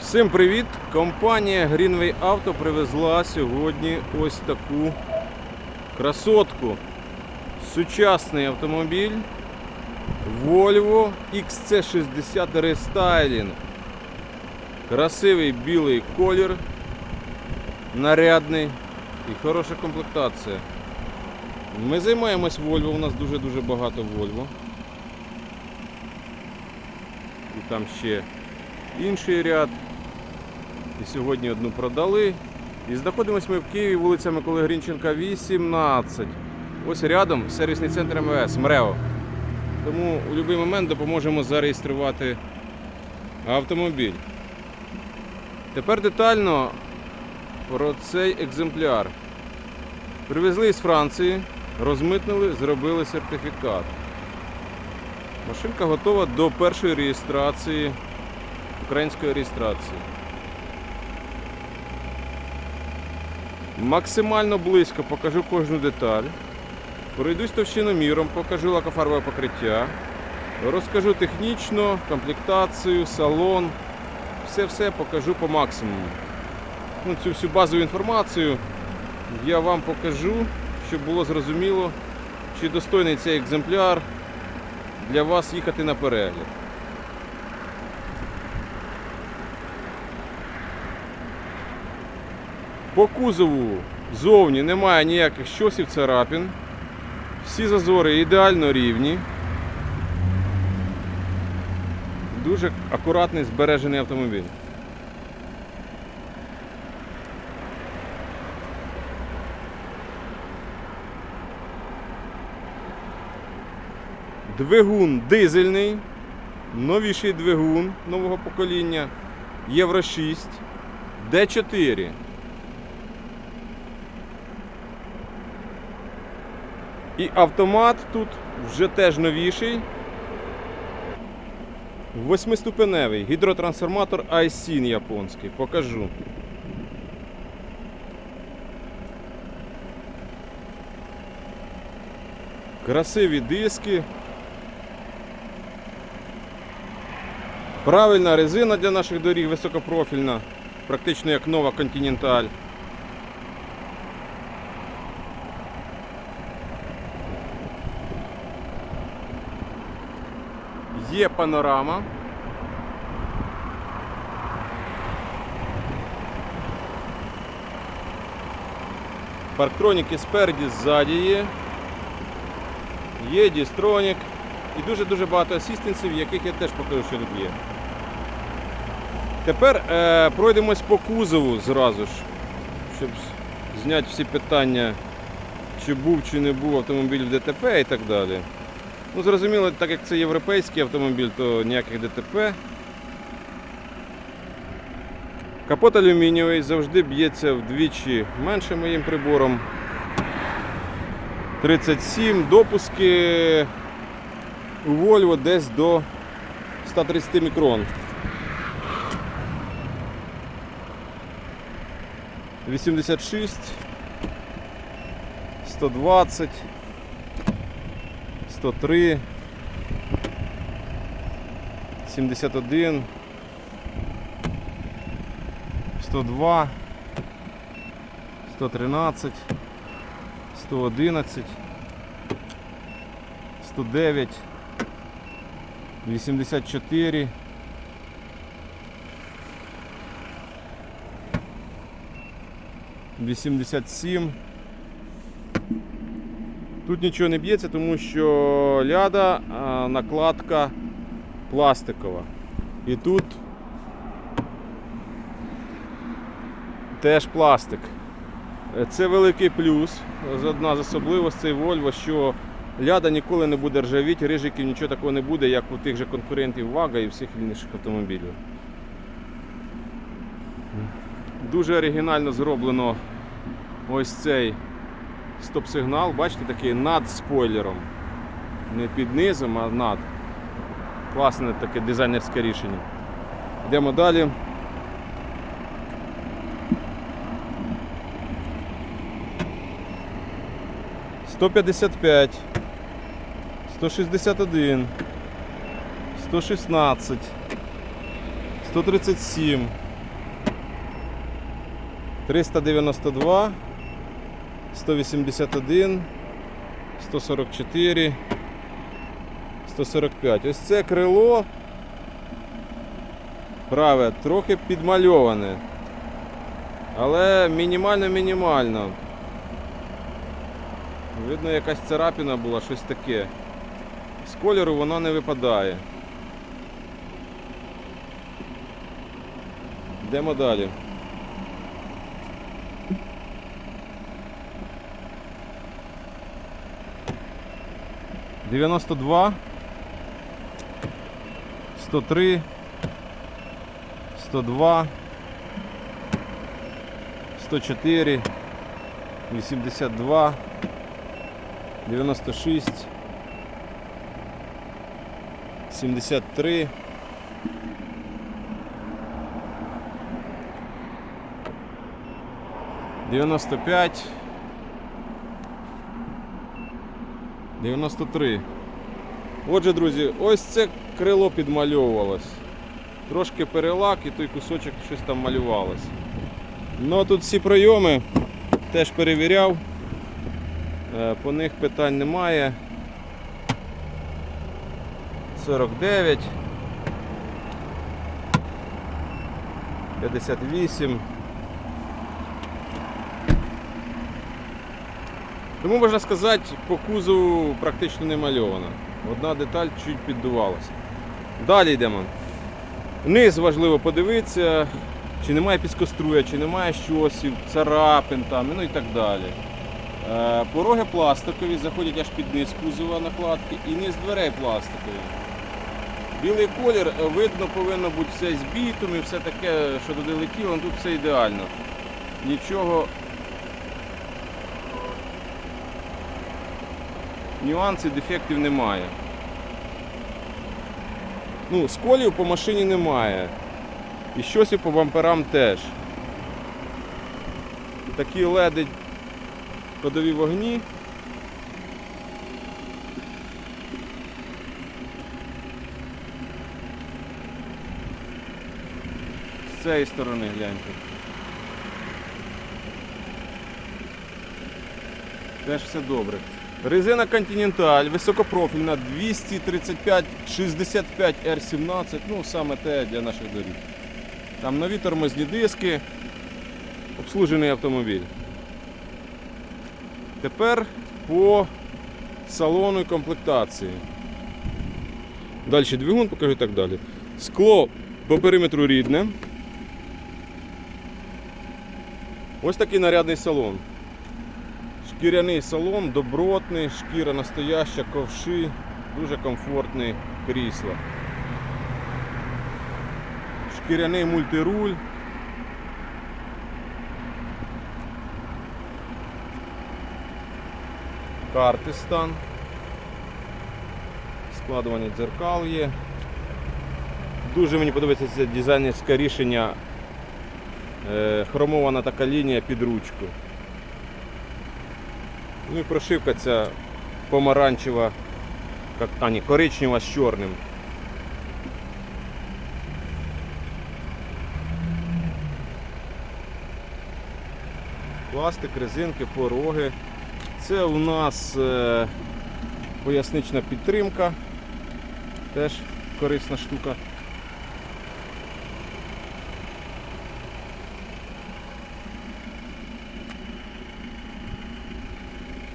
Всім привіт! Компанія Greenway Auto привезла сьогодні ось таку красотку. Сучасний автомобіль Volvo XC60 Restyling. Красивий білий колір, нарядний і хороша комплектація. Ми займаємось Volvo, у нас дуже-дуже багато Volvo. І там ще інший ряд. І сьогодні одну продали. І знаходимося ми в Києві, вулиця Миколи Грінченка, 18. Ось рядом сервісний центр МВС МРЕО. Тому у будь-який момент допоможемо зареєструвати автомобіль. Тепер детально про цей екземпляр. Привезли з Франції, розмитнили, зробили сертифікат. Машинка готова до першої реєстрації, української реєстрації. Максимально близько покажу кожну деталь. Пройдусь товщиноміром, покажу лакофарбове покриття. Розкажу технічно, комплектацію, салон. Все-все покажу по максимуму. Ну, цю всю базову інформацію я вам покажу, щоб було зрозуміло, чи достойний цей екземпляр для вас їхати на перегляд. По кузову зовні немає ніяких щосів царапін. Всі зазори ідеально рівні. Дуже акуратний збережений автомобіль. Двигун дизельний, новіший двигун нового покоління Євро 6, Д4. І автомат тут вже теж новіший. Восьмиступеневий гідротрансформатор Aisin японський. Покажу. Красиві диски. Правильна резина для наших доріг високопрофільна, практично як нова Continental. Є панорама. Парктроніки спереді, ззаді є. Є дістронік. І дуже-дуже багато асістенсів, яких я теж покажу, що тут є. Тепер е, пройдемось по кузову зразу ж, щоб зняти всі питання, чи був чи не був автомобіль в ДТП і так далі. Ну, зрозуміло, так як це європейський автомобіль, то ніяких ДТП. Капот алюмінієвий завжди б'ється вдвічі менше моїм прибором. 37 допуски у Volvo десь до 130 мікрон. 86, 120, 103, 71, 102, 113, 111, 109, 84, Вісімдесят сім. Тут нічого не б'ється, тому що ляда накладка пластикова. І тут теж пластик. Е, Це великий плюс. Одна з особливостей Volvo, що ляда ніколи не буде ржавіти, рижиків нічого такого не буде, як у тих же конкурентів Вага і всіх інших автомобілів. Дуже оригінально зроблено ось цей стоп-сигнал, бачите, такий над спойлером. Не під низом, а над. Класне таке дизайнерське рішення. Йдемо далі. Сто п'ятдесят п'ять, сто шістдесят один, сто шістнадцять, сто тридцять сім. 392, 181, 144, 145. Ось це крило праве, трохи підмальоване. Але мінімально-мінімально. Видно, якась царапина була, щось таке. З кольору вона не випадає. Йдемо далі. 92, 103, 102, 104, 82, 96, 73, 95, 93. Отже, друзі, ось це крило підмальовувалось. Трошки перелак і той кусочок щось там малювалось. Ну а тут всі прийоми теж перевіряв, е, по них питань немає. 49, 58. Тому можна сказати, по кузову практично не мальована. Одна деталь чуть піддувалася. Далі йдемо. Низ важливо подивитися, чи немає піскоструя, чи немає щосів, царапин там, ну і так далі. Е, Пороги пластикові, заходять аж під низ кузова накладки і низ дверей пластикові. Білий колір е, видно повинно бути все з бітом і все таке, що туди летіло, ну тут все ідеально. Нічого. Нюансів, дефектів немає. Ну, сколів по машині немає. І щось і по бамперам теж. Такі леди ходові вогні. З цієї сторони гляньте. Теж все добре. Резина Continental, високопрофільна 235 65 R17, ну саме те для наших доріг. Там нові тормозні диски, обслужений автомобіль. Тепер по салону і комплектації. Далі двигун, покажу і так далі. Скло по периметру рідне. Ось такий нарядний салон. Шкіряний салон, добротний, шкіра настояща, ковши, дуже комфортний крісло. Шкіряний мультируль. Карти стан. Складування дзеркал є. Дуже мені подобається це дизайнерське рішення. Е, Хромована така лінія під ручку. Ну і прошивка ця помаранчева, а ні, коричнева з чорним. Пластик, резинки, пороги. Це у нас е, пояснична підтримка. Теж корисна штука.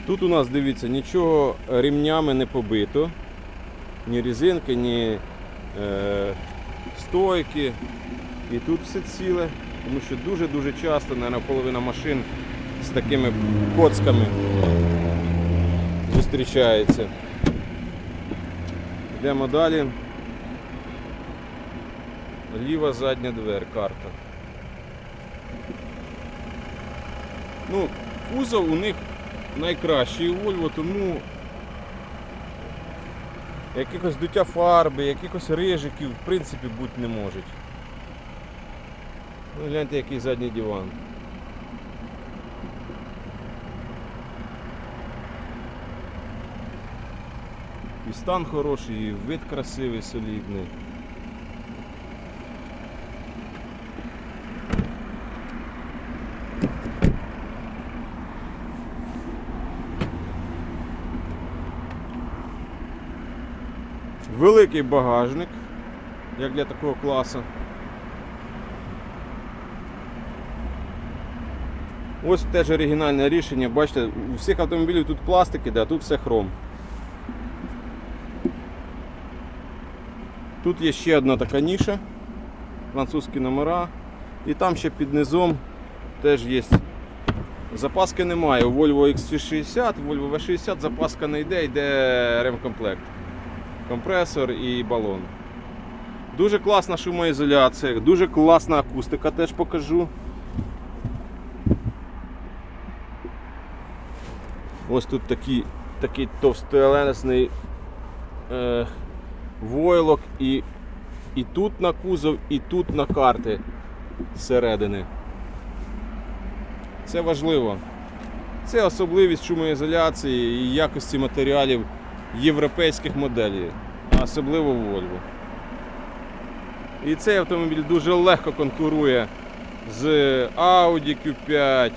Тут у нас, дивіться, нічого ремнями не побито. Ні резинки, ні е, стойки. І тут все ціле, тому що дуже-дуже часто, мабуть, половина машин з такими коцками зустрічається. Йдемо далі. Ліва задня двер, карта. Ну, кузов у них найкращий Volvo, тому якихось дуття фарби, якихось рижиків в принципі бути не можуть. Ну, гляньте, який задній диван. І стан хороший, і вид красивий, солідний. Великий багажник, як для такого класу. Ось теж оригінальне рішення. Бачите, у всіх автомобілів тут пластик іде, а тут все хром. Тут є ще одна така ніша, французькі номера. І там ще під низом теж є. Запаски немає. У Volvo XC60, Volvo V60 запаска не йде, йде ремкомплект. Компресор і балон. Дуже класна шумоізоляція, дуже класна акустика, теж покажу. Ось тут такий, такий товстелесний е, войлок і, і тут на кузов, і тут на карти зсередини. Це важливо. Це особливість шумоізоляції і якості матеріалів європейських моделей, а особливо Volvo. І цей автомобіль дуже легко конкурує з Audi Q5,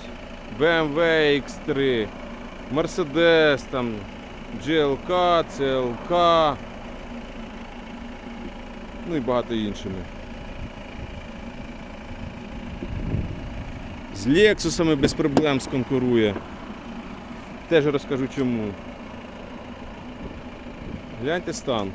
BMW X3, Mercedes, там, GLK, CLK, ну і багато іншими. З Lexusами без проблем сконкурує. Теж розкажу чому. Гляньте стан.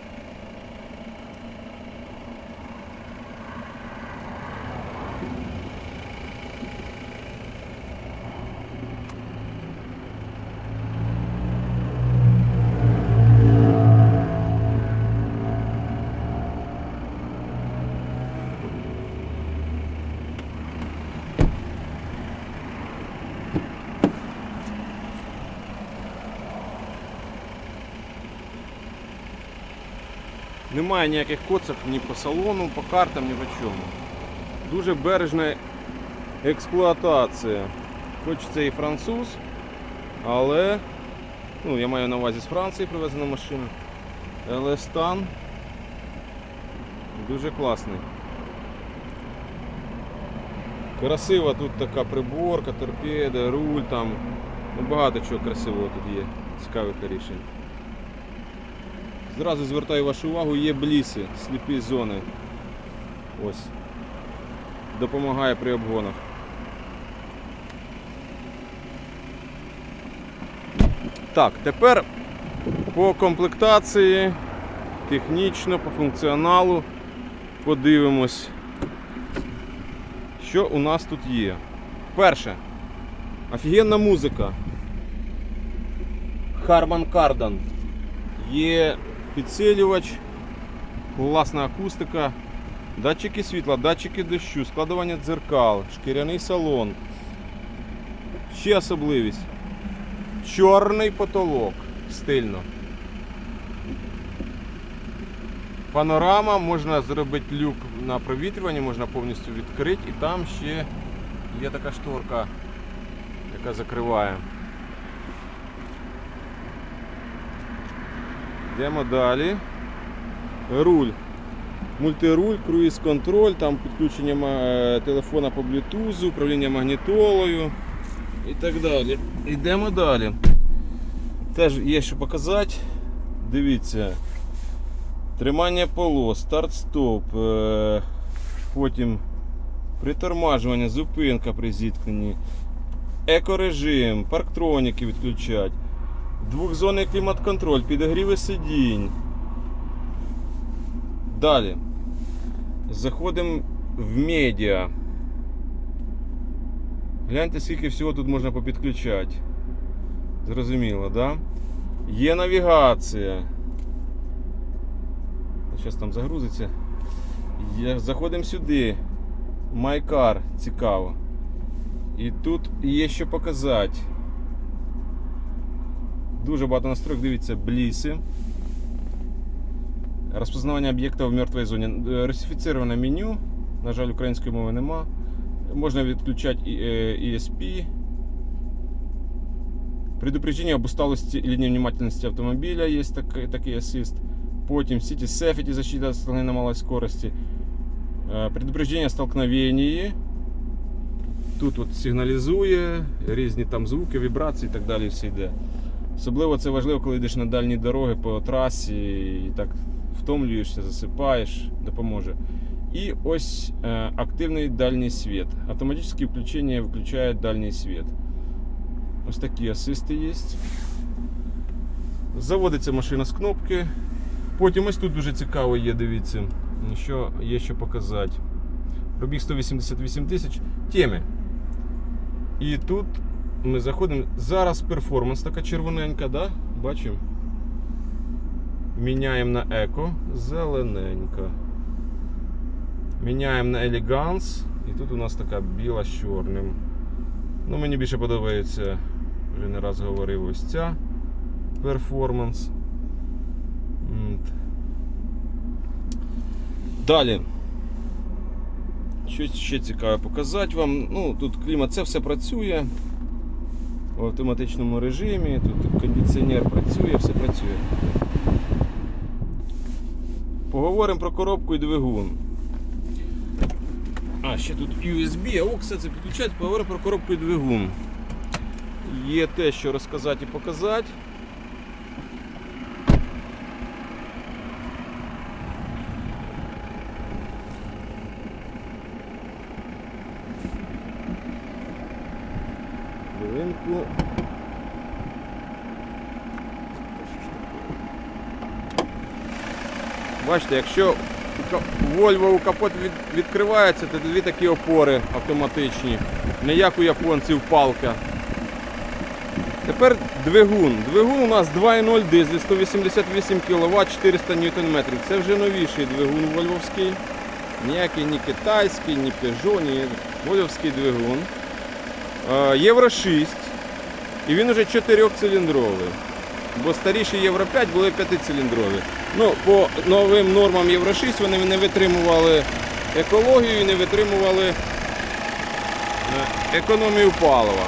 Немає ніяких коцок ні по салону, по картам, ні по чому. Дуже бережна експлуатація. Хоч це і француз, але ну, я маю на увазі з Франції привезена машина. Але стан дуже класний. Красива тут така приборка, торпеда, руль там. Ну, багато чого красивого тут є, цікавих рішень. Зразу звертаю вашу увагу, є бліси, сліпі зони. Ось. Допомагає при обгонах. Так, тепер по комплектації, технічно, по функціоналу подивимось, що у нас тут є. Перше. Офігенна музика. Harman Kardon. Є підсилювач, класна акустика, датчики світла, датчики дощу, складування дзеркал, шкіряний салон. Ще особливість. Чорний потолок. Стильно. Панорама, можна зробити люк на провітрюванні, можна повністю відкрити і там ще є така шторка, яка закриває. Йдемо далі. Руль. Мультируль, круїз контроль, там підключення телефона по блютузу, управління магнітолою і так далі. Йдемо далі. Теж є що показати. Дивіться. Тримання полос, старт-стоп, е, потім притормажування, зупинка при зіткненні, екорежим, парктроніки відключать. Двохзонний клімат-контроль, підогріви сидінь. Далі. Заходимо в медіа. Гляньте, скільки всього тут можна попідключати. Зрозуміло, да? Є навігація. Зараз там загрузиться. Заходимо сюди. Майкар, цікаво. І тут є що показати. Дуже багато настроек, дивіться, бліси. Розпознавання об'єкта в мертвій зоні. Е, Русифіцироване меню. На жаль, української мови нема. Можна відключати е, ESP. Предупреждение об усталости или невнимательности автомобиля есть так- такий асист. Потім City Safety, защита от столкновения на малой скорости. Е, Предупреждение о столкновении. Тут от сигналізує, різні там звуки, вібрації і так далі все йде. Особливо це важливо, коли йдеш на дальні дороги по трасі і так втомлюєшся, засипаєш, допоможе. І ось е, активний дальній світ. Автоматичне включення виключає дальній світ. Ось такі асисти є. Заводиться машина з кнопки. Потім ось тут дуже цікаво є, дивіться, що є що показати. Пробіг 188 тисяч теми. І тут ми заходимо. Зараз перформанс така червоненька, да? бачимо. Міняємо на еко, зелененька. Міняємо на елеганс. І тут у нас така біла з чорним. Ну, мені більше подобається, вже не раз говорив, ось ця перформанс. Далі. Щось ще цікаве показати вам. Ну, тут клімат, це все працює в автоматичному режимі, тут кондиціонер працює, все працює. Поговоримо про коробку і двигун. А, ще тут USB, а все це підключається, поговоримо про коробку і двигун. Є те, що розказати і показати. Хвилинку. Бачите, якщо ка- у капот відкривається, то дві такі опори автоматичні. Не як у японців палка. Тепер двигун. Двигун у нас 2.0 дизель, 188 кВт, 400 Нм. Це вже новіший двигун вольвовський. Ніякий ні китайський, ні Peugeot, ні вольвовський двигун. Е, Євро 6. І він уже 4-циліндровий. Бо старіші Євро 5 були 5-циліндрові. Ну, по новим нормам Євро 6 вони не витримували екологію не витримували е, економію палива.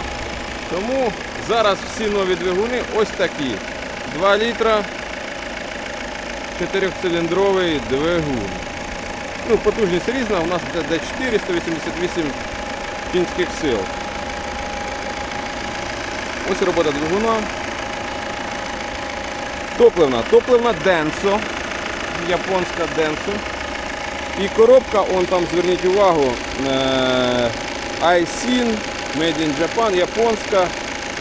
Тому зараз всі нові двигуни ось такі. 2 літра 4-циліндровий двигун. Ну, потужність різна, у нас це D4 188 кінських сил. Ось робота двигуна. Топливна. Топливна Denso. Японська Denso. І коробка, он там зверніть увагу, е, Aisin, Made in Japan, японська,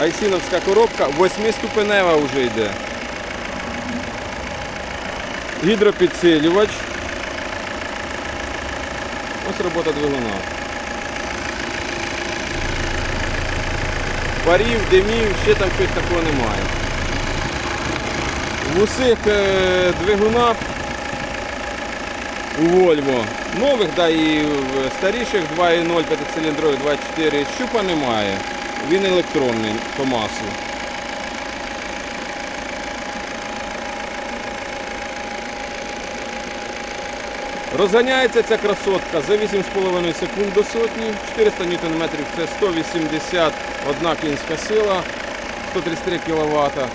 айсіновська коробка, восьмиступенева вже йде. Гідропідсилювач. Ось робота двигуна. Парів, димів, ще там щось такого немає. В усіх е, двигунах у Volvo нових, да і в старіших 2.0 5-циліндрових 2.4 щупа немає. Він електронний по масу. Розганяється ця красотка за 8,5 секунд до сотні, 400 Нм це 181 кінська сила, 133 кВт.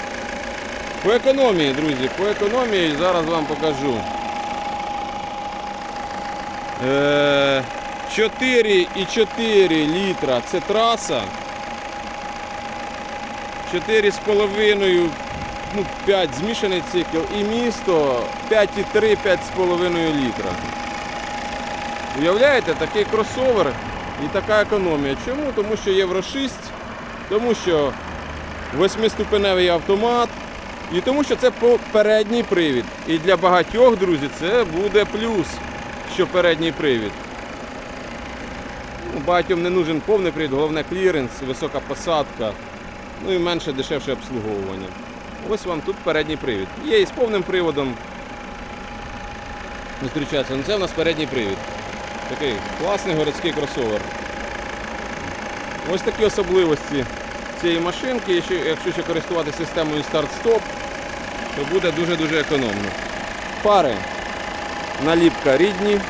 По економії, друзі, по економії зараз вам покажу. Е, 4,4 літра це траса. 4,5, ну 5 змішаний цикл і місто 5,3-5,5 літра. Уявляєте, такий кросовер і така економія. Чому? Тому що Євро 6, тому що восьмиступеневий автомат, і тому що це передній привід. І для багатьох, друзі, це буде плюс, що передній привід. Ну, Багатьом не нужен повний привід, головне кліренс, висока посадка, ну і менше дешевше обслуговування. Ось вам тут передній привід. Є і з повним приводом. Зустрічається. Ну це в нас передній привід. Такий класний городський кросовер. Ось такі особливості цієї машинки. Якщо, якщо ще користуватися системою старт-стоп, то буде дуже-дуже економно. Фари. Наліпка рідні.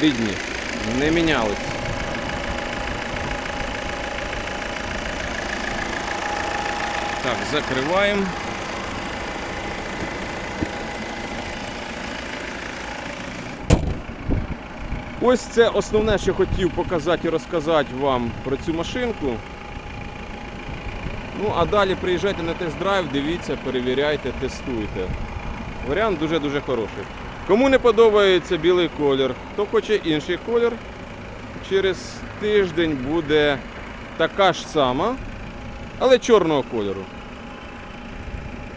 Рідні. Не мінялись. Так, закриваємо. Ось це основне, що хотів показати і розказати вам про цю машинку. Ну, а далі приїжджайте на тест-драйв, дивіться, перевіряйте, тестуйте. Варіант дуже-дуже хороший. Кому не подобається білий колір, хто хоче інший колір, через тиждень буде така ж сама, але чорного кольору.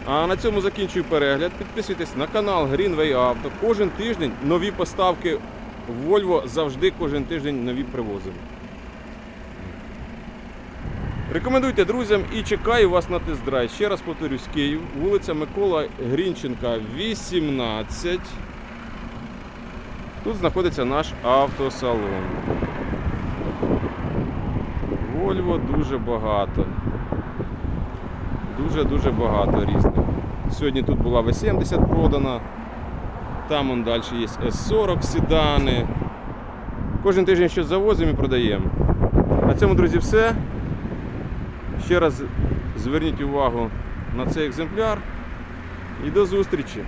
А на цьому закінчую перегляд. Підписуйтесь на канал Greenway Auto. Кожен тиждень нові поставки в Volvo завжди кожен тиждень нові привозимо. Рекомендуйте друзям і чекаю вас на тест-драйв. Ще раз повторюсь, Київ, вулиця Микола Грінченка, 18. Тут знаходиться наш автосалон. Вольво дуже багато. Дуже-дуже багато різних. Сьогодні тут була В70 продана. Там он далі є С40 седани. Кожен тиждень щось завозимо і продаємо. На цьому, друзі, все. Ще раз зверніть увагу на цей екземпляр і до зустрічі!